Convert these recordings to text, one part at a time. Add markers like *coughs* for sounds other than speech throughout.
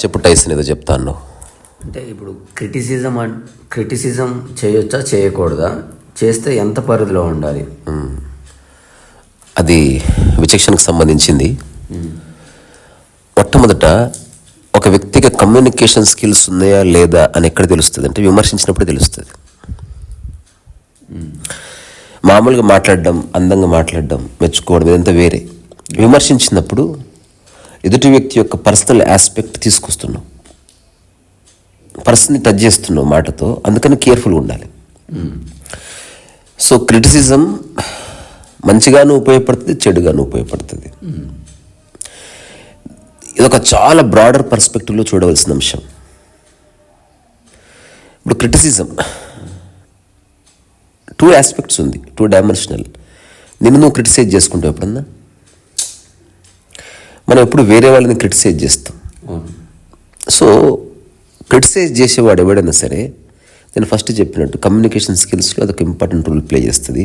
చెప్పు టైసన్ ఏదో చెప్తాను అంటే ఇప్పుడు క్రిటిసిజం అన్ క్రిటిసిజం చేయొచ్చా చేయకూడదా? చేస్తే ఎంత పరిధిలో ఉండాలి? అది విచక్షణకు సంబంధించింది. మొట్టమొదట ఒక వ్యక్తికి కమ్యూనికేషన్ స్కిల్స్ ఉన్నాయా లేదా అని ఎక్కడ తెలుస్తుంది అంటే విమర్శించినప్పుడు తెలుస్తుంది. మామూలుగా మాట్లాడడం అందంగా మాట్లాడడం మెచ్చుకోవడం ఇదంతా వేరే. విమర్శించినప్పుడు ఎదుటి వ్యక్తి యొక్క పర్సనల్ ఆస్పెక్ట్ తీసుకొస్తున్నాం. పర్సన్ని టచ్ చేస్తున్నావు మాటతో అందుకని కేర్ఫుల్గా ఉండాలి. సో క్రిటిసిజం మంచిగాను ఉపయోగపడుతుంది చెడుగాను ఉపయోగపడుతుంది. ఇది ఒక చాలా బ్రాడర్ పర్స్పెక్టివ్లో చూడవలసిన అంశం. ఇప్పుడు క్రిటిసిజం. టూ ఆస్పెక్ట్స్ ఉంది. టూ డైమెన్షనల్ నిన్ను నువ్వు క్రిటిసైజ్ చేసుకుంటావు ఎప్పుడన్నా? మనం ఎప్పుడు వేరే వాళ్ళని క్రిటిసైజ్ చేస్తాం. సో క్రిటిసైజ్ చేసేవాడు ఎవడైనా సరే నేను ఫస్ట్ చెప్పినట్టు కమ్యూనికేషన్ స్కిల్స్లో అదొక ఇంపార్టెంట్ రోల్ ప్లే చేస్తుంది.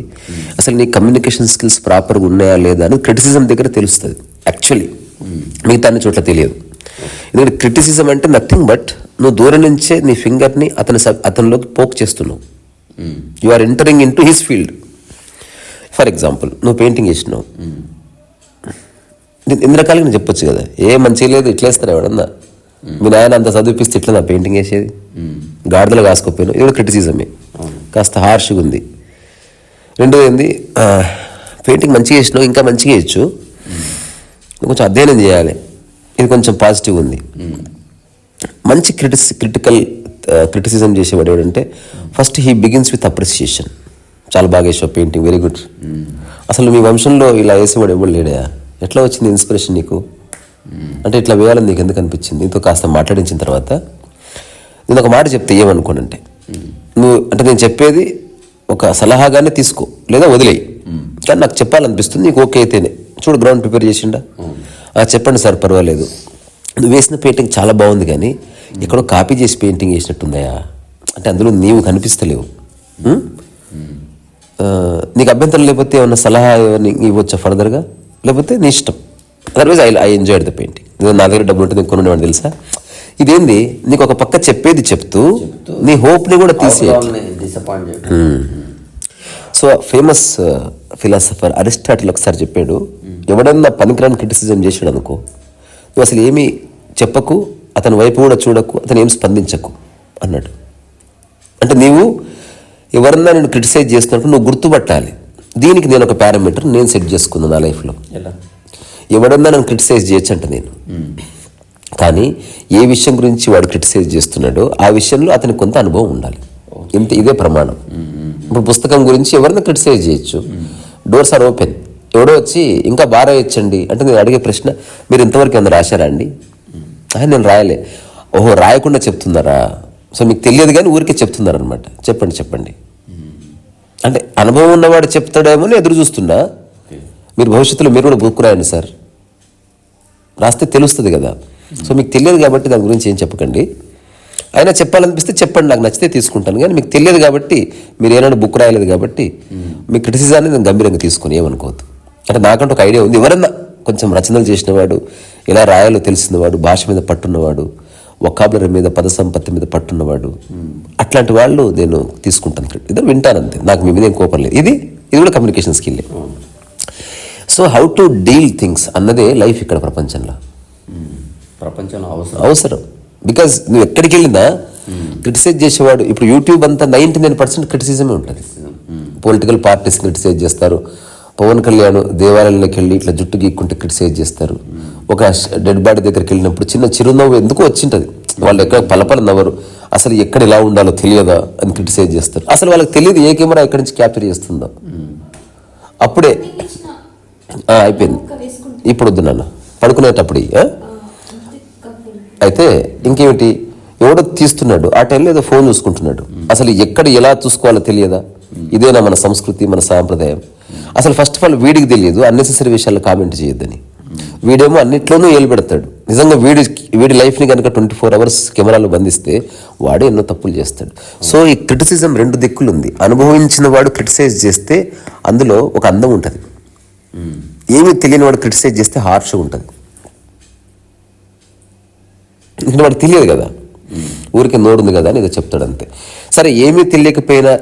అసలు నీ కమ్యూనికేషన్ స్కిల్స్ ప్రాపర్గా ఉన్నాయా లేదా అని క్రిటిసిజం దగ్గర తెలుస్తుంది. యాక్చువల్లీ మిగతా అన్ని చోట్ల తెలియదు. ఎందుకంటే క్రిటిసిజం అంటే నథింగ్ బట్ నువ్వు దూరం నుంచే నీ ఫింగర్ని అతని అతనిలోకి పోక్ చేస్తున్నావు. You are entering in to his field for example నువ్వు పెయింటింగ్ చేసినావు. ఇది ఎన్ని రకాలుగా నేను చెప్పొచ్చు కదా. ఏ మంచి లేదు ఇట్లా వేస్తారు ఎవడన్నా మీ నాయన అంత చదివిపిస్తే ఇట్లా నా పెయింటింగ్ వేసేది గాడిదలు కాసుకోపోయాను ఇది కూడా క్రిటిసిజమే కాస్త హార్ష్గా ఉంది. రెండోది ఏంది? పెయింటింగ్ మంచిగా వేసినావు ఇంకా మంచిగా నువ్వు కొంచెం అధ్యయనం చేయాలి. ఇది కొంచెం పాజిటివ్ ఉంది. మంచి క్రిటిస్ క్రిటికల్ క్రిటిసిజం చేసేవాడు ఎవడంటే first he begins with appreciation చాలా బాగా వేసావు పెయింటింగ్ వెరీ గుడ్ అసలు మీ వంశంలో ఇలా వేసేవాడు ఎవడు లేడా ఎట్లా వచ్చింది ఇన్స్పిరేషన్ నీకు? అంటే ఇట్లా వేయాలని నీకు ఎందుకు అనిపించింది? నీతో కాస్త మాట్లాడించిన తర్వాత నేను ఒక మాట చెప్తే ఏమనుకోనంటే నువ్వు అంటే నేను చెప్పేది ఒక సలహాగానే తీసుకో లేదా వదిలేయి. కానీ నాకు చెప్పాలనిపిస్తుంది నీకు ఓకే అయితేనే. చూడు గ్రౌండ్ ప్రిపేర్ చేసిండా? చెప్పండి సార్ పర్వాలేదు. నువ్వు వేసిన పెయింటింగ్ చాలా బాగుంది కానీ ఎక్కడో కాపీ చేసి పెయింటింగ్ వేసినట్టుందయా అంటే అందులో నీవు కనిపిస్తలేవు. నీకు అభ్యంతరం లేకపోతే ఏమన్నా సలహా ఇవ్వచ్చా ఫర్దర్గా? లేకపోతే నీ ఇష్టం. Otherwise I I enjoyed the painting నా దగ్గర డబ్బులు ఉంటుంది కొనుండేవాడు తెలుసా? ఇదేంది? నీకు ఒక పక్క చెప్పేది చెప్తూ నీ హోప్ని కూడా చేయడం సో ఫేమస్ ఫిలాసఫర్ అరిస్టాటిల్ ఒకసారి చెప్పాడు ఎవడన్నా పనికిరాని క్రిటిసిజం చేసాడు అనుకో నువ్వు అసలు ఏమీ చెప్పకు అతని వైపు కూడా చూడకు అతను ఏం స్పందించకు అన్నాడు. అంటే నీవు ఎవరన్నా నేను క్రిటిసైజ్ చేస్తున్నప్పుడు నువ్వు గుర్తుపట్టాలి. దీనికి నేను ఒక పారామీటర్ నేను సెట్ చేసుకున్నాను నా లైఫ్లో. ఎలా? ఎవడన్నా నన్ను క్రిటిసైజ్ చేయొచ్చు అంట నేను. కానీ ఏ విషయం గురించి వాడు క్రిటిసైజ్ చేస్తున్నాడో ఆ విషయంలో అతనికి కొంత అనుభవం ఉండాలి. ఇంత ఇదే ప్రమాణం. ఇప్పుడు పుస్తకం గురించి ఎవరిని క్రిటిసైజ్ చేయొచ్చు. Doors are open. ఎవడో వచ్చి ఇంకా బాగా రాయొచ్చండి. అంటే నేను అడిగే ప్రశ్న మీరు ఇంతవరకు ఏమన్నా రాశారా అండి? "ఆ, నేను రాయలే. ఓహో రాయకుండా చెప్తున్నారా? సో మీకు తెలియదు కానీ ఊరికే చెప్తున్నారనమాట చెప్పండి చెప్పండి. అంటే అనుభవం ఉన్నవాడు చెప్తాడేమో ఎదురు చూస్తున్నా. మీరు భవిష్యత్తులో మీరు కూడా బుక్ రాయండి సార్ రాస్తే తెలుస్తుంది కదా. సో మీకు తెలియదు కాబట్టి దాని గురించి ఏం చెప్పకండి. అయినా చెప్పాలనిపిస్తే చెప్పండి నాకు నచ్చితే తీసుకుంటాను. కానీ మీకు తెలియదు కాబట్టి మీరు ఏనాడు బుక్ రాయలేదు కాబట్టి మీ క్రిటిసిజాన్ని నేను గంభీరంగా తీసుకుని ఏమనుకోవద్దు. అంటే నాకంటూ ఒక ఐడియా ఉంది. ఎవరన్నా కొంచెం రచనలు చేసినవాడు ఎలా రాయాలో తెలిసినవాడు భాష మీద పట్టున్నవాడు వొకాబులరీ మీద పద సంపత్తి మీద పట్టున్నవాడు. అట్లాంటి వాళ్ళు నేను తీసుకుంటాను ఇద్దరు వింటాను అంతే. నాకు మీ మీద ఏం కోపం లేదు. ఇది ఇది కూడా communication skill so how to deal things అన్నదే లైఫ్ ఇక్కడ ప్రపంచంలో. ప్రపంచంలో అవసరం. అవసరం. బికాజ్ నువ్వు ఎక్కడికి వెళ్ళినా క్రిటిసైజ్ చేసేవాడు ఇప్పుడు యూట్యూబ్ అంతా నైంటీ నైన్ పర్సెంట్ క్రిటిసిజమే ఉంటుంది. పొలిటికల్ పార్టీస్ క్రిటిసైజ్ చేస్తారు. పవన్ కళ్యాణ్ దేవాలయంలోకి వెళ్ళి ఇట్లా జుట్టు గీక్కుంటే క్రిటిసైజ్ చేస్తారు. ఒక డెడ్ బాడీ దగ్గరికి వెళ్ళినప్పుడు చిన్న చిరునవ్వు ఎందుకు వచ్చింటది. వాళ్ళు ఎక్కడ పలపల నవ్వరు అసలు ఎక్కడ ఎలా ఉండాలో తెలియదా అని క్రిటిసైజ్ చేస్తారు. అసలు వాళ్ళకి తెలియదు ఏ కెమెరా ఎక్కడి నుంచి క్యాప్చర్ చేస్తుందో. అప్పుడే అయిపోయింది. ఇప్పుడు వద్దు నాన్న. పడుకునేటప్పుడు అయితే ఇంకేమిటి? ఎవడో తీస్తున్నాడు. ఆ టైంలో ఏదో ఫోన్ చూసుకుంటున్నాడు. అసలు ఎక్కడ ఎలా చూసుకోవాలో తెలియదా? ఇదేనా మన సంస్కృతి మన సాంప్రదాయం? అసలు ఫస్ట్ ఆఫ్ ఆల్ వీడికి తెలియదు అన్నెసెసరీ విషయాలు కామెంట్ చేయొద్దని. వీడేమో అన్నిట్లోనూ ఏలుపెడతాడు నిజంగా వీడి వీడి లైఫ్ని కనుక ట్వంటీ ఫోర్ అవర్స్ కెమెరాలు బంధిస్తే వాడు ఎన్నో తప్పులు చేస్తాడు. సో ఈ క్రిటిసిజం రెండు దిక్కులు ఉంది అనుభవించిన వాడు క్రిటిసైజ్ చేస్తే అందులో ఒక అందం ఉంటుంది. ఏమీ తెలియని వాడు క్రిటిసైజ్ చేస్తే హార్ష్ ఉంటుంది. ఎందుకంటే వాడికి తెలియదు కదా. ఊరికే నోరుంది కదా అని ఏదో చెప్తాడు అంతే. సరే ఏమీ తెలియకపోయినా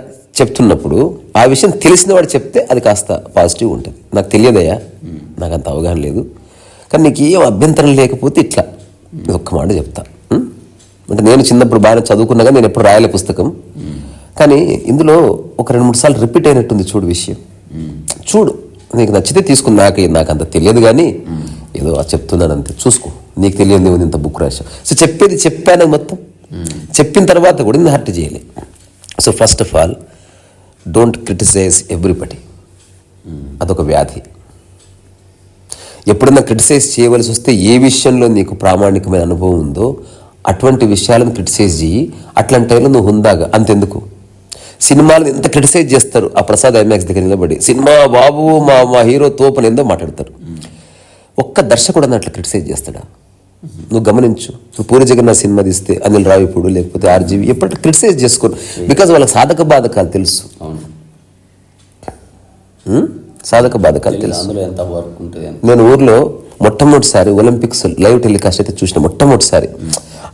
చెప్తున్నప్పుడు ఆ విషయం తెలిసిన వాడు చెప్తే అది కాస్త పాజిటివ్ ఉంటుంది. నాకు తెలియదయ్యా. నాకు అంత అవగాహన లేదు. కానీ నీకు ఏం అభ్యంతరం లేకపోతే ఇట్లా. ఒక్క మాట చెప్తా. అంటే నేను చిన్నప్పుడు బాగా చదువుకున్నా కానీ నేను ఎప్పుడు రాయలే పుస్తకం. కానీ ఇందులో ఒక రెండు మూడు సార్లు రిపీట్ అయినట్టుంది చూడు విషయం. చూడు. నీకు నచ్చితే తీసుకుని నాకు నాకు అంత తెలియదు కానీ ఏదో చెప్తున్నాను అంతే. చూసుకో. నీకు తెలియదు ఉంది ఇంత బుక్ రాశా సో చెప్పేది చెప్పాను మొత్తం. చెప్పిన తర్వాత కూడా నేను హర్ట్ చేయలే. So first of all don't criticise everybody అదొక వ్యాధి. ఎప్పుడన్నా క్రిటిసైజ్ చేయవలసి వస్తే ఏ విషయంలో నీకు ప్రామాణికమైన అనుభవం ఉందో అటువంటి విషయాలను క్రిటిసైజ్ చేయి అట్లాంటి టైంలో నువ్వు హుందాగా. అంతెందుకు? సినిమాలను ఎంత క్రిటిసైజ్ చేస్తారు? ఆ ప్రసాద్ ఐమాక్స్ దగ్గర నిలబడి. సినిమా బాబు మా మా హీరో తోపని ఎంతో మాట్లాడతారు. ఒక్క దర్శకుడు అన్న అట్లా క్రిటిసైజ్ చేస్తాడా? నువ్వు గమనించు. నువ్వు పూరి జగన్నాథ్ సినిమా తీస్తే అనిల్ రావిపూడు లేకపోతే ఆర్జీవి ఎప్పటి క్రిటిసైజ్ చేసుకోరు. బికాజ్ వాళ్ళకి సాధక బాధకాలు తెలుసు? సాధక బాధకాలు తెలుసు. అందులో ఎంత వర్క్ ఉంటుంది అని నేను ఊర్లో మొట్టమొదటిసారి ఒలింపిక్స్ లైవ్ టెలికాస్ట్ అయితే చూసిన మొట్టమొదటిసారి.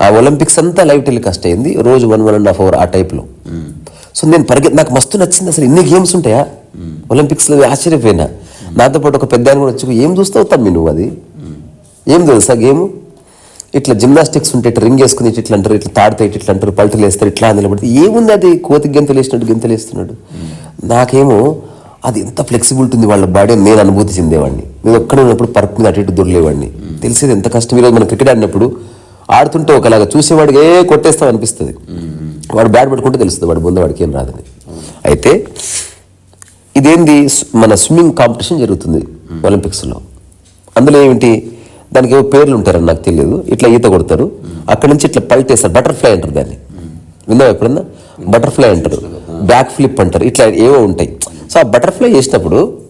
ఆ ఒలింపిక్స్ అంతా లైవ్ టెలికాస్ట్ అయింది. రోజు one one and half hour ఆ టైప్లో సో నేను పరిగె నాకు మస్తు నచ్చింది అసలు ఇన్ని గేమ్స్ ఉంటాయా? ఒలింపిక్స్లో ఆశ్చర్యపోయినా. నాతో పాటు ఒక పెద్ద కూడా వచ్చి ఏం చూస్తావు తమ్మి నువ్వు అది? ఏం తెలుసా గేమ్? ఇట్లా జిమ్నాస్టిక్స్ ఉంటే ఇట్లా రింగ్ వేసుకుని ఇట్లా ఇట్లా అంటారు ఇట్లా తాడితే ఇట్లా అంటారు పల్టలు వేస్తారు ఇట్లా నిలబడితే ఏముంది అది? కోతి గెంతులు వేసినట్టు గెంతులు వేస్తున్నాడు. నాకేమో అది ఎంత ఫ్లెక్సిబిలిటీ ఉంది వాళ్ళ బాడీ నేను అనుభూతి చెందేవాడిని. నేను ఒక్కడ ఉన్నప్పుడు పరుపు మీద అటు ఇటు దొరలేవాడిని తెలిసేది ఎంత కష్టం? ఈరోజు మనం క్రికెట్ ఆడినప్పుడు ఆడుతుంటే ఒకలాగా చూసేవాడికి ఏ కొట్టేస్తాం అనిపిస్తుంది. వాడు బ్యాట్ పట్టుకుంటే తెలుస్తుంది వాడు ముందు వాడికి ఏం రాదని. అయితే ఇదేంది? మన స్విమ్మింగ్ కాంపిటీషన్ జరుగుతుంది ఒలింపిక్స్లో అందులో ఏమిటి? దానికి ఏవో పేర్లు ఉంటారని నాకు తెలియదు. ఇట్లా ఈత కొడతారు. అక్కడ నుంచి ఇట్లా పల్టేస్తారు. బటర్ఫ్లై అంటారు దాన్ని. విన్నావు ఎప్పుడన్నా? బటర్ఫ్లై అంటారు. బ్యాక్ ఫ్లిప్ అంటారు. ఇట్లా ఏవో ఉంటాయి. సో ఆ బటర్ఫ్లై చేసినప్పుడు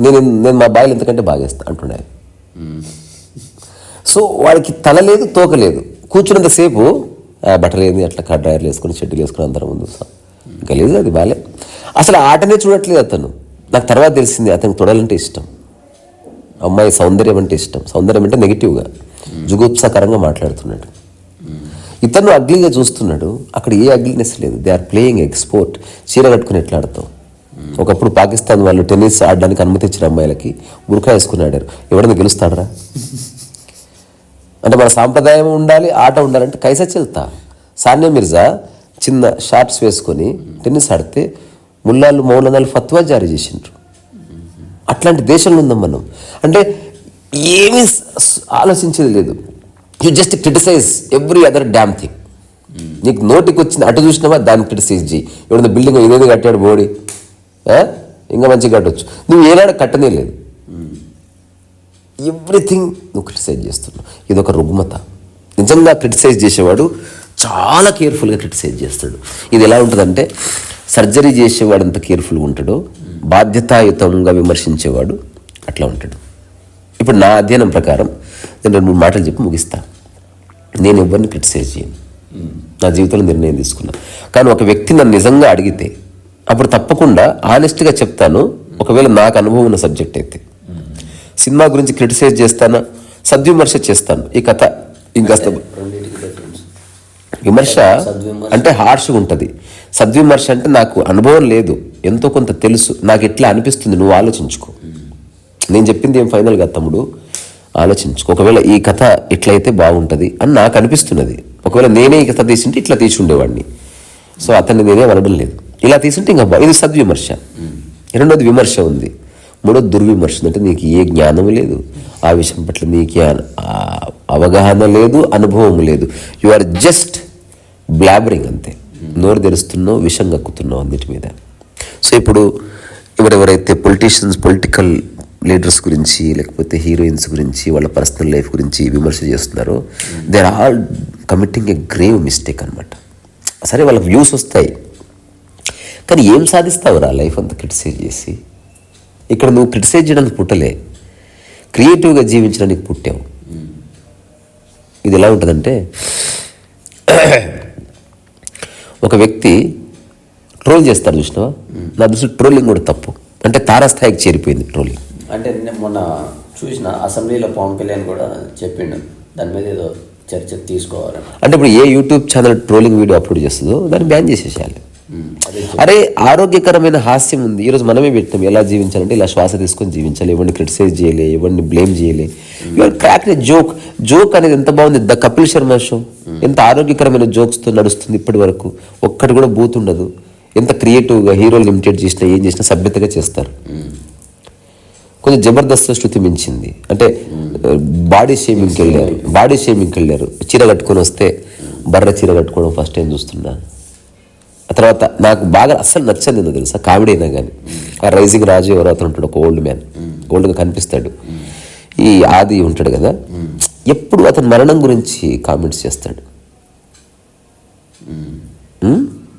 నేను నేను మా బాయిలు ఎంతకంటే బాగా వేస్తా అంటున్నా సో వాడికి తల లేదు తోక లేదు. కూర్చున్నంతసేపు ఆ బట్టలు ఏంది అట్లా కడ్రాయర్లు వేసుకొని షెడ్యూల్ వేసుకుని అందరం ముందు గలీజ్ అది బాలే. అసలు ఆటనే చూడట్లేదు అతను. నాకు తర్వాత తెలిసింది అతనికి తొడలంటే ఇష్టం. అమ్మాయి సౌందర్యం అంటే ఇష్టం. సౌందర్యం అంటే నెగిటివ్గా జుగోత్సాకరంగా మాట్లాడుతున్నాడు. ఇతను అగ్లీగా చూస్తున్నాడు. అక్కడ ఏ అగ్లీనెస్ లేదు. దే ఆర్ ప్లేయింగ్ ఎక్స్పోర్ట్ చీర కట్టుకుని ఎట్లా ఒకప్పుడు పాకిస్తాన్ వాళ్ళు టెన్నిస్ ఆడడానికి అనుమతి ఇచ్చిన అమ్మాయిలకి బుర్ఖా వేసుకుని ఆడారు ఎవడన్నా గెలుస్తాడరా? అంటే మన సాంప్రదాయం ఉండాలి ఆట ఉండాలంటే కైసా చెల్తా. సానియా మిర్జా చిన్న షార్ట్స్ వేసుకొని టెన్నిస్ ఆడితే ముల్లాలు మౌలనాలు ఫత్వా జారీ చేసిండ్రు. అట్లాంటి దేశంలో ఉందాం మనం. అంటే ఏమీ ఆలోచించేది లేదు. You just criticise every other damn thing నీకు నోటికి వచ్చింది అటు చూసినావా? దాన్ని క్రిటిసైజ్ చేయి. ఎవడన్నా బిల్డింగ్ ఇదేది కట్టాడు బోడి ఇంకా మంచిగా కట్టొచ్చు. నువ్వు ఏనాడు కట్టనే లేదు. ఎవ్రీథింగ్ నువ్వు క్రిటిసైజ్ చేస్తున్నావు. ఇది ఒక రుగ్మత. నిజంగా క్రిటిసైజ్ చేసేవాడు చాలా కేర్ఫుల్గా క్రిటిసైజ్ చేస్తాడు. ఇది ఎలా ఉంటుందంటే సర్జరీ చేసేవాడు ఎంత కేర్ఫుల్గా ఉంటాడో బాధ్యతాయుతంగా విమర్శించేవాడు అట్లా ఉంటాడు. ఇప్పుడు నా అధ్యయనం ప్రకారం నేను రెండు మూడు మాటలు చెప్పి ముగిస్తా. నేను ఎవరిని క్రిటిసైజ్ చేయను? నా జీవితంలో నిర్ణయం తీసుకున్నా. కానీ ఒక వ్యక్తి నన్ను నిజంగా అడిగితే అప్పుడు తప్పకుండా ఆనెస్ట్గా చెప్తాను. ఒకవేళ నాకు అనుభవం ఉన్న సబ్జెక్ట్ అయితే. సినిమా గురించి క్రిటిసైజ్ చేస్తానా? సద్విమర్శ చేస్తాను. ఈ కథ ఇంకాస్త డిఫరెన్స్ విమర్శ. అంటే హార్ష్గా ఉంటుంది. సద్విమర్శ అంటే నాకు అనుభవం లేదు. ఎంతో కొంత తెలుసు. నాకు ఎట్లా అనిపిస్తుంది నువ్వు ఆలోచించుకో. నేను చెప్పింది ఏం ఫైనల్గా తమ్ముడు? ఆలోచించుకో. ఒకవేళ ఈ కథ ఇట్లయితే బాగుంటుంది అని నాకు అనిపిస్తున్నది. ఒకవేళ నేనే ఈ కథ తీసింటే ఇట్లా తీసి ఉండేవాడిని. సో అతన్ని నేనే అనడం లేదు. ఇలా తీసుంటే ఇంకా ఇది సద్విమర్శ. రెండోది విమర్శ ఉంది. మూడోది దుర్విమర్శ అంటే నీకు ఏ జ్ఞానం లేదు. ఆ విషయం పట్ల నీకు అవగాహన లేదు అనుభవం లేదు. యు ఆర్ జస్ట్ బ్లాబరింగ్ అంతే. నోరు తెరుస్తున్నావు విషం కక్కుతున్నావు అన్నిటి మీద. సో ఇప్పుడు ఎవరెవరైతే పొలిటీషియన్స్ పొలిటికల్ లీడర్స్ గురించి లేకపోతే హీరోయిన్స్ గురించి వాళ్ళ పర్సనల్ లైఫ్ గురించి విమర్శ చేస్తున్నారో they are all committing a grave mistake అనమాట సరే వాళ్ళకి వ్యూస్ వస్తాయి. కానీ ఏం సాధిస్తావురా లైఫ్ అంతా క్రిటిసైజ్ చేసి? ఇక్కడ నువ్వు క్రిటిసైజ్ చేయడానికి పుట్టలే. క్రియేటివ్గా జీవించడానికి పుట్టావు. ఇది ఎలా ఉంటుందంటే ఒక వ్యక్తి ట్రోల్ చేస్తారు చూసినావా? నా దృష్టి ట్రోలింగ్ కూడా తప్పు. అంటే తారాస్థాయికి చేరిపోయింది ట్రోలింగ్. అంటే నేను మొన్న చూసిన అసెంబ్లీలో పవన్ కళ్యాణ్ కూడా చెప్పిండు. దాని మీద ఏదో చర్చ తీసుకోవాలని. అంటే ఇప్పుడు ఏ YouTube channel trolling video upload చేస్తుందో దాన్ని బ్యాన్ చేసేసేయాలి. అరే ఆరోగ్యకరమైన హాస్యం ఉంది. ఈరోజు మనమే పెట్టాం. ఎలా జీవించాలంటే ఇలా శ్వాస తీసుకొని జీవించాలి. ఎవరిని క్రిటిసైజ్ చేయలే ఎవరిని బ్లేమ్ చేయలే. Your crack joke. జోక్ అనేది ఎంత బాగుంది? The Kapil Sharma show. ఎంత ఆరోగ్యకరమైన జోక్స్తో నడుస్తుంది ఇప్పటి వరకు ఒక్కటి కూడా బూత్ ఉండదు ఎంత క్రియేటివ్గా హీరోలు ఇమిటేట్ చేసినా ఏం చేసినా సభ్యతగా చేస్తారు. కొంచెం జబర్దస్త్ శృతి మించింది. అంటే బాడీ షేమింగ్కి వెళ్ళారు. బాడీ షేమింగ్కి వెళ్ళారు. చీర కట్టుకొని వస్తే బర్ర చీర కట్టుకోవడం ఫస్ట్ టైం చూస్తున్నాను ఆ తర్వాత నాకు బాగా అస్సలు నచ్చదు నేను తెలుసా కామెడీ అయినా కానీ. ఆ రైజింగ్ రాజు ఎవరో అతను ఉంటాడు ఒక ఓల్డ్ మ్యాన్ ఓల్డ్గా కనిపిస్తాడు. ఈ ఆది ఉంటాడు కదా ఎప్పుడు అతని మరణం గురించి కామెంట్స్ చేస్తాడు.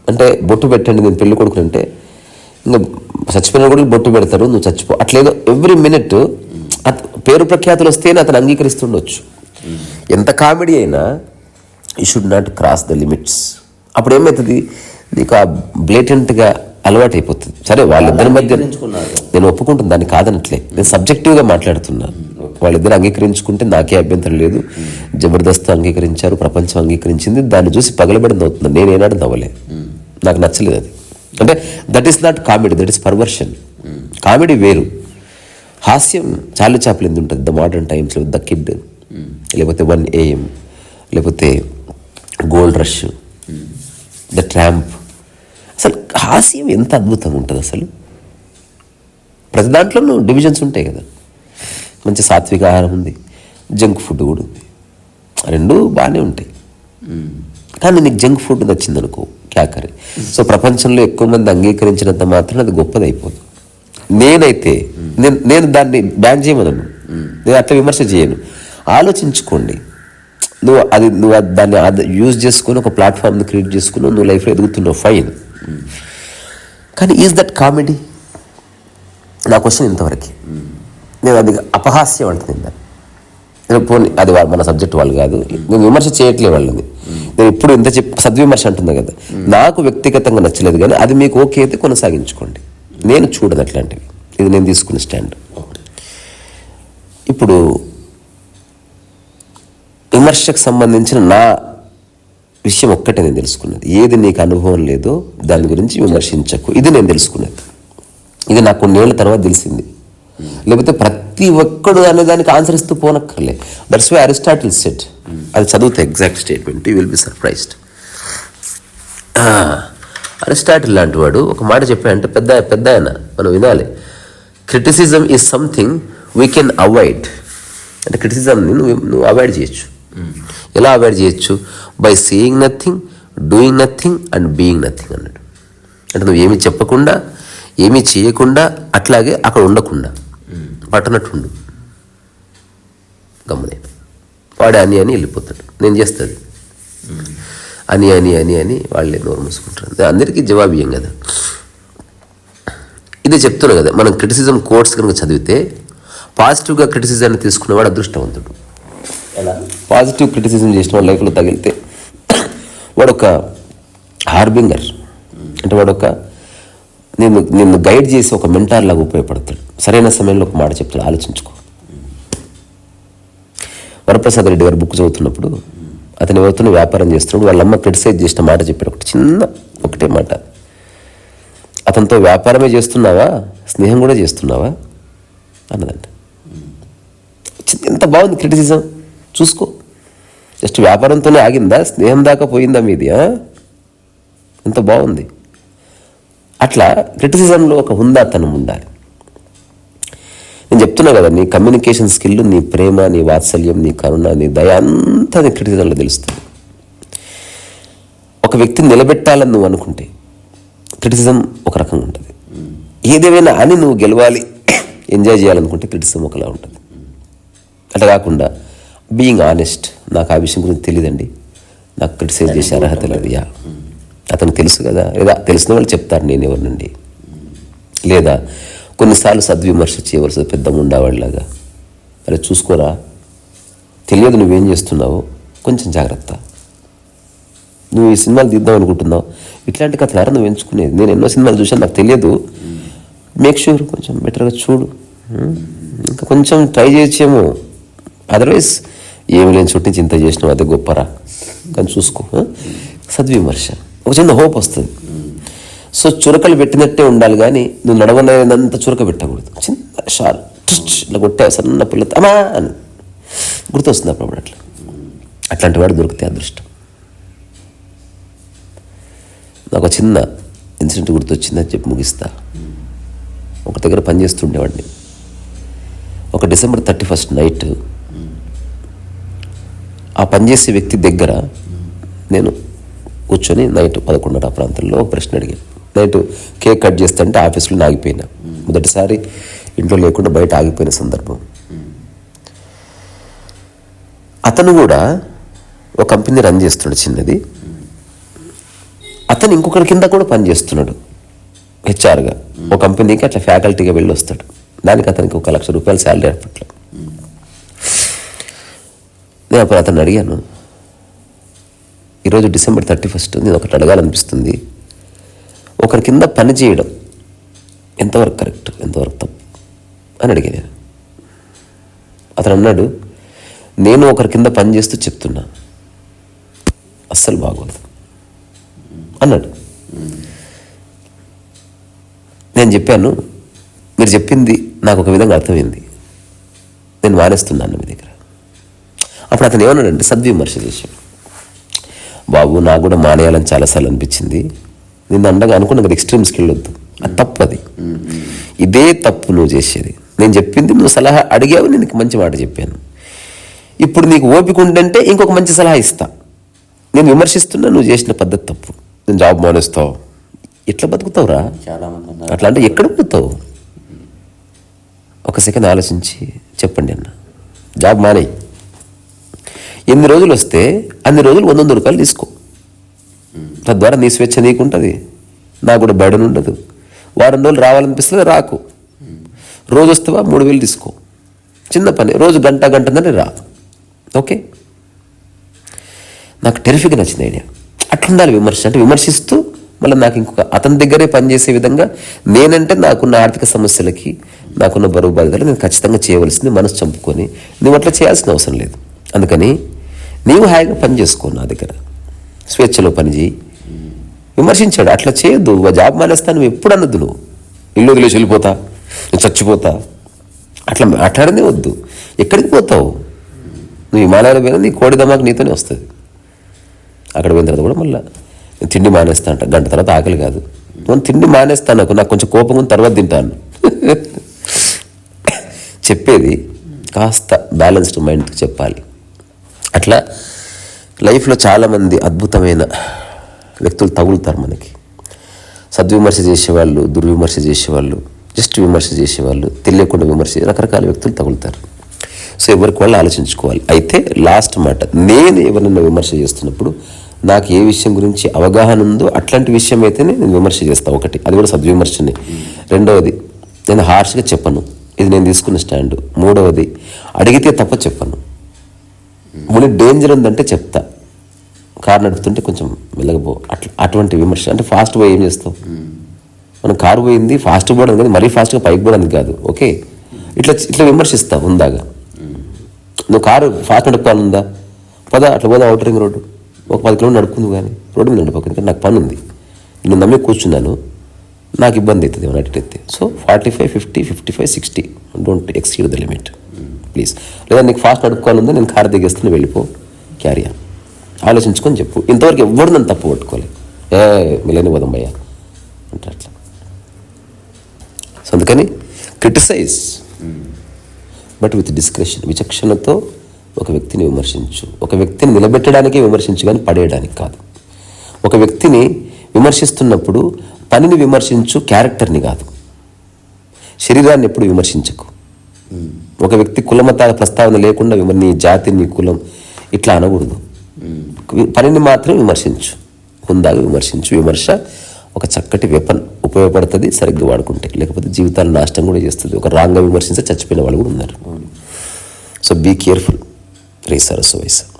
అంటే బొట్టు పెట్టండి నేను పెళ్ళి కొడుకుని అంటే ఇంకా చచ్చిపోయిన కూడా బొట్టు పెడతారు నువ్వు చచ్చిపో. అట్లేదో ఎవ్రీ మినిట్ పేరు ప్రఖ్యాతులు వస్తేనే అతను అంగీకరిస్తుండొచ్చు. ఎంత కామెడీ అయినా you should not cross the limits అప్పుడు ఏమవుతుంది? నీకు ఆ బ్లేటెంట్గా అలవాటు అయిపోతుంది సరే వాళ్ళిద్దరి మధ్య. నేను ఒప్పుకుంటాను దాన్ని కాదనట్లే. నేను సబ్జెక్టివ్గా మాట్లాడుతున్నాను. వాళ్ళిద్దరు అంగీకరించుకుంటే నాకే అభ్యంతరం లేదు. జబర్దస్త్ అంగీకరించారు ప్రపంచం అంగీకరించింది. దాన్ని చూసి పగలబడి నవ్వుతున్నాను నేను ఏనాడు నవ్వలే. నాకు నచ్చలేదు అది. అంటే that is not comedy that is perversion comedy వేరు. హాస్యం చాలు చాపలు ఎందుకు ఉంటుంది ద మోడర్న్ టైమ్స్లో ద కిడ్. లేకపోతే వన్ ఏఎం లేకపోతే గోల్డ్ రష్ ద ట్రాంప్. అసలు హాస్యం ఎంత అద్భుతంగా ఉంటుంది అసలు? ప్రతి దాంట్లోనూ డివిజన్స్ ఉంటాయి కదా. మంచి సాత్విక ఆహారం ఉంది జంక్ ఫుడ్ కూడా ఉంది. రెండు బాగానే ఉంటాయి. కానీ నీకు జంక్ ఫుడ్ నచ్చింది అనుకో క్యాకరీ. సో ప్రపంచంలో ఎక్కువ మంది అంగీకరించినంత మాత్రం అది గొప్పది అయిపోదు నేనైతే నేను నేను దాన్ని బ్యాన్ చేయమనను. నేను అట్లా విమర్శ చేయను. ఆలోచించుకోండి. నువ్వు అది నువ్వు అది దాన్ని యూజ్ చేసుకుని ఒక ప్లాట్ఫామ్ని క్రియేట్ చేసుకుని నువ్వు లైఫ్లో ఎదుగుతున్నావు ఫైన్ కానీ ఈజ్ దట్ కామెడీ నా క్వశ్చన్ ఇంతవరకు. నేను అది అపహాస్యం అంటుంది దాన్ని. నేను పోనీ అది మన సబ్జెక్ట్ వాళ్ళు కాదు. నేను విమర్శ చేయట్లే వాళ్ళని. నేను ఇప్పుడు ఇంత చెప్ సద్విమర్శ అంటున్నా కదా. నాకు వ్యక్తిగతంగా నచ్చలేదు కానీ అది మీకు ఓకే అయితే కొనసాగించుకోండి. నేను చూడను అట్లాంటివి. ఇది నేను తీసుకున్న స్టాండ్ ఇప్పుడు విమర్శకు సంబంధించిన నా విషయం ఒక్కటే నేను తెలుసుకున్నది. ఏది నీకు అనుభవం లేదో దాని గురించి విమర్శించకు. ఇది నేను తెలుసుకున్నది. ఇది నాకు కొన్నేళ్ళ తర్వాత తెలిసింది. లేకపోతే ప్రతి ఒక్కడు అనే దానికి ఆన్సర్ ఇస్తూ పోనక్కర్లే. దట్స్ వై అరిస్టాటిల్ సెట్ అది చదివితే exact statement you will be surprised Aristotle లాంటి వాడు ఒక మాట చెప్పాడంటే పెద్ద పెద్ద ఆయన మనం వినాలి. Criticism is something we can avoid అంటే క్రిటిసిజంని నువ్వు నువ్వు అవాయిడ్ చేయొచ్చు. ఎలా అవాయిడ్ చేయొచ్చు? By seeing nothing doing nothing and being nothing అన్నాడు. అంటే నువ్వు ఏమి చెప్పకుండా ఏమీ చేయకుండా అట్లాగే అక్కడ ఉండకుండా పట్టనట్టుండు. గమ్మనే. వాడు అని అని వెళ్ళిపోతాడు. నేను చేస్తుంది. అని అని అని అని వాళ్ళే నోరు మూసుకుంటారు. అందరికీ జవాబీయం కదా. ఇదే చెప్తున్నా కదా మనం క్రిటిసిజం కోర్స్ కనుక చదివితే పాజిటివ్గా క్రిటిసిజాన్ని తీసుకున్నవాడు అదృష్టవంతుడు. పాజిటివ్ క్రిటిసిజం చేసిన వాడు లైఫ్లో తగిలితే వాడు ఒక హార్బింగర్. అంటే వాడు ఒక నిన్ను నిన్ను గైడ్ చేసి ఒక మెంటార్ లాగా ఉపయోగపడతాడు. సరైన సమయంలో ఒక మాట చెప్తాడు ఆలోచించుకో. వరప్రసాద్ రెడ్డి గారు బుక్ చదువుతున్నప్పుడు అతను ఎవరితో వ్యాపారం చేస్తున్నాడు వాళ్ళ అమ్మ క్రిటిసైజ్ చేసిన మాట చెప్పాడు ఒకటి చిన్న ఒకటే మాట. అతనితో వ్యాపారమే చేస్తున్నావా? స్నేహం కూడా చేస్తున్నావా? అన్నదంట. ఎంత బాగుంది క్రిటిసిజం. చూసుకో. జస్ట్ వ్యాపారంతోనే ఆగిందా? స్నేహం దాకా పోయిందా మీది ఎంత బాగుంది. అట్లా క్రిటిసిజంలో ఒక హుందాతనం ఉండాలి. నేను చెప్తున్నా కదా నీ కమ్యూనికేషన్ స్కిల్ నీ ప్రేమ నీ వాత్సల్యం నీ కరుణ నీ దయ అంతా నీ క్రిటిసిజంలో తెలుస్తుంది. ఒక వ్యక్తిని నిలబెట్టాలని నువ్వు అనుకుంటే క్రిటిసిజం ఒక రకంగా ఉంటుంది. ఏదేమైనా అని నువ్వు గెలవాలి *coughs* ఎంజాయ్ చేయాలనుకుంటే క్రిటిసిజం ఒకలా ఉంటుంది. అట్లా కాకుండా బీయింగ్ ఆనెస్ట్ నాకు ఆ విషయం గురించి తెలియదండి నాకు క్రిటిసైజ్ చేసే అర్హత లేదు యా. అతనికి తెలుసు కదా. లేదా తెలిసిన వాళ్ళు చెప్తారు నేను ఎవరినండి. లేదా కొన్నిసార్లు సద్విమర్శ చేయవలసి పెద్ద ఉండేవాళ్ళలాగా అరే చూసుకోరా. తెలియదు నువ్వేం చేస్తున్నావు. కొంచెం జాగ్రత్త. నువ్వు ఈ సినిమాలు తీద్దాం అనుకుంటున్నావు. ఇట్లాంటి కథలారా నువ్వు ఎంచుకునేది? నేను ఎన్నో సినిమాలు చూసాను నాకు తెలియదు. మేక్ షూర్ కొంచెం బెటర్గా చూడు. ఇంకా కొంచెం ట్రై చేయొచ్చేమో అదర్వైజ్ ఏమి లేని చోటు నుంచి ఇంత చేసినావు అదే గొప్పరా? కానీ చూసుకో సద్విమర్శ. ఒక చిన్న హోప్ వస్తుంది. సో చురకలు పెట్టినట్టే ఉండాలి కానీ నువ్వు నడవనంత చురక పెట్టకూడదు. చిన్న షాల్. ఇట్లా కొట్టే సన్న పిల్ల అమా అని. గుర్తొస్తుంది అప్పుడు అట్లా. అట్లాంటి వాడు దొరికితే అదృష్టం. నాకు ఒక చిన్న ఇన్సిడెంట్ గుర్తొచ్చిందని చెప్పి ముగిస్తా. ఒక దగ్గర పనిచేస్తుండేవాడిని. ఒక డిసెంబర్ థర్టీ ఫస్ట్ నైట్ ఆ పనిచేసే వ్యక్తి దగ్గర నేను కూర్చొని నైట్ పదకొండున్నర ఆ ప్రాంతంలో ప్రశ్న అడిగాను. నైట్ కేక్ కట్ చేస్తుంటే ఆఫీస్లో ఆగిపోయినా. మొదటిసారి ఇంట్లో లేకుండా బయట ఆగిపోయిన సందర్భం. అతను కూడా ఒక కంపెనీ రన్ చేస్తున్నాడు చిన్నది. అతను ఇంకొకరి కింద కూడా పనిచేస్తున్నాడు హెచ్ఆర్గా. ఒక కంపెనీకి అట్లా ఫ్యాకల్టీగా వెళ్ళి వస్తాడు. దానికి అతనికి ఒక లక్ష రూపాయల శాలరీ అప్పట్లో. నేను అప్పుడు అతను అడిగాను ఈరోజు డిసెంబర్ థర్టీ ఫస్ట్ నేను ఒకటి అడగాలనిపిస్తుంది. ఒకరి కింద పని చేయడం ఎంతవరకు కరెక్ట్ ఎంతవరకు తప్పు? అని అడిగాను నేను. అతను అన్నాడు నేను ఒకరి కింద పని చేస్తూ చెప్తున్నా అస్సలు బాగోదు. అన్నాడు. నేను చెప్పాను మీరు చెప్పింది నాకు ఒక విధంగా అర్థమైంది. నేను మానేస్తున్నాను మీ దగ్గర. అప్పుడు అతను ఏమన్నాడంటే సద్విమర్శ చేశాడు. బాబు నాకు కూడా మానేయాలని చాలాసార్లు అనిపించింది. నేను అండగా అనుకున్న కదా ఎక్స్ట్రీమ్స్కి వెళ్ళొద్దు. అది తప్పు అది. ఇదే తప్పు నువ్వు చేసేది. నేను చెప్పింది నువ్వు సలహా అడిగావు నేను నీకు మంచి మాట చెప్పాను. ఇప్పుడు నీకు ఓపిక ఉండంటే ఇంకొక మంచి సలహా ఇస్తా. నేను విమర్శిస్తున్నా నువ్వు చేసిన పద్ధతి తప్పు. నేను జాబ్ మానేస్తావు. ఎట్లా బతుకుతావురా? రా అట్లా అంటే ఎక్కడ పోతావు ఒక సెకండ్ ఆలోచించి చెప్పండి అన్న. జాబ్ మానేయి. ఎన్ని రోజులు వస్తే అన్ని రోజులు వంద వంద రూపాయలు తీసుకో. తద్వారా నీ స్వేచ్ఛ నీకుంటుంది. నాకు కూడా బర్డన్ ఉండదు. వారం రోజులు రావాలనిపిస్తుంది రాకు. రోజు వస్తావా? మూడు వేలు తీసుకో. చిన్న పని. రోజు గంట గంటన్నర రా. ఓకే? నాకు టెరిఫిక్ నచ్చింది ఐడియా అట్లుండాలి విమర్శ. అంటే విమర్శిస్తూ మళ్ళీ నాకు ఇంకొక అతని దగ్గరే పనిచేసే విధంగా నేనంటే నాకున్న ఆర్థిక సమస్యలకి నాకున్న బరువు బాధ్యతలు నేను ఖచ్చితంగా చేయవలసింది మనసు చంపుకొని. నువ్వు అట్లా చేయాల్సిన అవసరం లేదు. అందుకని నీవు హాయిగా పని చేసుకో నా దగ్గర. స్వేచ్ఛలో పని చేయి. విమర్శించాడు. అట్లా చేయొద్దు. జాబ్ మానేస్తా నువ్వు ఎప్పుడు అనొద్దు నువ్వు. ఇల్లు వదిలేసి వెళ్ళిపోతా చచ్చిపోతా. అట్లా మాట్లాడనే వద్దు. ఎక్కడికి పోతావు? నువ్వు హిమాలయాలు పోయినా నీ కోడి దమాకు నీతోనే వస్తుంది. అక్కడ పోయిన తర్వాత కూడా మళ్ళీ తిండి మానేస్తా అంట. గంట తర్వాత ఆకలి కాదు. నేను తిండి మానేస్తాను నాకు. నాకు కొంచెం కోపం ఉంది తర్వాత తింటాను చెప్పేది కాస్త బ్యాలెన్స్డ్ మైండ్కి చెప్పాలి. అట్లా లైఫ్లో చాలామంది అద్భుతమైన వ్యక్తులు తగులుతారు మనకి. సద్విమర్శ చేసేవాళ్ళు దుర్విమర్శ చేసేవాళ్ళు జస్ట్ విమర్శ చేసేవాళ్ళు తెలియకుండా విమర్శ రకరకాల వ్యక్తులు తగులుతారు. సో ఎవరికి వాళ్ళు ఆలోచించుకోవాలి. అయితే లాస్ట్ మాట నేను ఎవరైనా విమర్శ చేస్తున్నప్పుడు నాకు ఏ విషయం గురించి అవగాహన ఉందో అట్లాంటి విషయం అయితేనే నేను విమర్శ చేస్తాను ఒకటి. అది కూడా సద్విమర్శనే. రెండవది నేను హార్ష్గా చెప్పను. ఇది నేను తీసుకున్న స్టాండ్. మూడవది అడిగితే తప్ప చెప్పను. ముని డేంజర్ ఉందంటే చెప్తా. కారు నడుపుతుంటే కొంచెం వెళ్ళకపో అట్లా అటువంటి విమర్శ. అంటే ఫాస్ట్ పోయి ఏం చేస్తావు? మనం కారు పోయింది ఫాస్ట్ పోవడం కాదు మరీ ఫాస్ట్గా పైకి పోవడానికి కాదు ఓకే? ఇట్లా ఇట్లా విమర్శిస్తా ఉందాగా. నువ్వు కారు ఫాస్ట్ నడుపుకోవాలందా పద అట్లా పోదా అవుట్ రింగ్ రోడ్డు ఒక పది కిలోమీటర్ నడుపుకుంది కానీ రోడ్డు మీద నడిపోక ఎందుకంటే నాకు పని ఉంది నేను నమ్మి కూర్చున్నాను నాకు ఇబ్బంది అవుతుంది ఏమైనా అటు so forty five fifty fifty five sixty don't exceed the limit please. లేదా నీకు ఫాస్ట్ నడుపుకోవాలందా నేను కార్ దిగేస్తాను వెళ్ళిపో. క్యారియా ఆలోచించుకొని చెప్పు. ఇంతవరకు ఎవ్వరు నన్ను తప్పు పట్టుకోలేదు ఏ మిలని పోదాం భయ్యా అంటే అట్లా. సో అందుకని క్రిటిసైజ్. బట్ విత్ డిస్క్రిషన్ విచక్షణతో ఒక వ్యక్తిని విమర్శించు. ఒక వ్యక్తిని నిలబెట్టడానికే విమర్శించు కానీ పడేయడానికి కాదు. ఒక వ్యక్తిని విమర్శిస్తున్నప్పుడు పనిని విమర్శించు క్యారెక్టర్ని కాదు. శరీరాన్ని ఎప్పుడు విమర్శించకు. ఒక వ్యక్తి కులమతాల ప్రస్తావన లేకుండా నీ జాతి నీ కులం ఇట్లా అనకూడదు. పనిని మాత్రం విమర్శించు. హుందాగా విమర్శించు. విమర్శ ఒక చక్కటి వెపన్ ఉపయోగపడుతుంది సరిగ్గా వాడుకుంటే. లేకపోతే జీవితాలు నాశనం కూడా చేస్తుంది. ఒక రాంగ్గా విమర్శించే చచ్చిపోయిన వాళ్ళు కూడా ఉన్నారు. సో బీ కేర్ఫుల్ రే సరస్సు వయసు.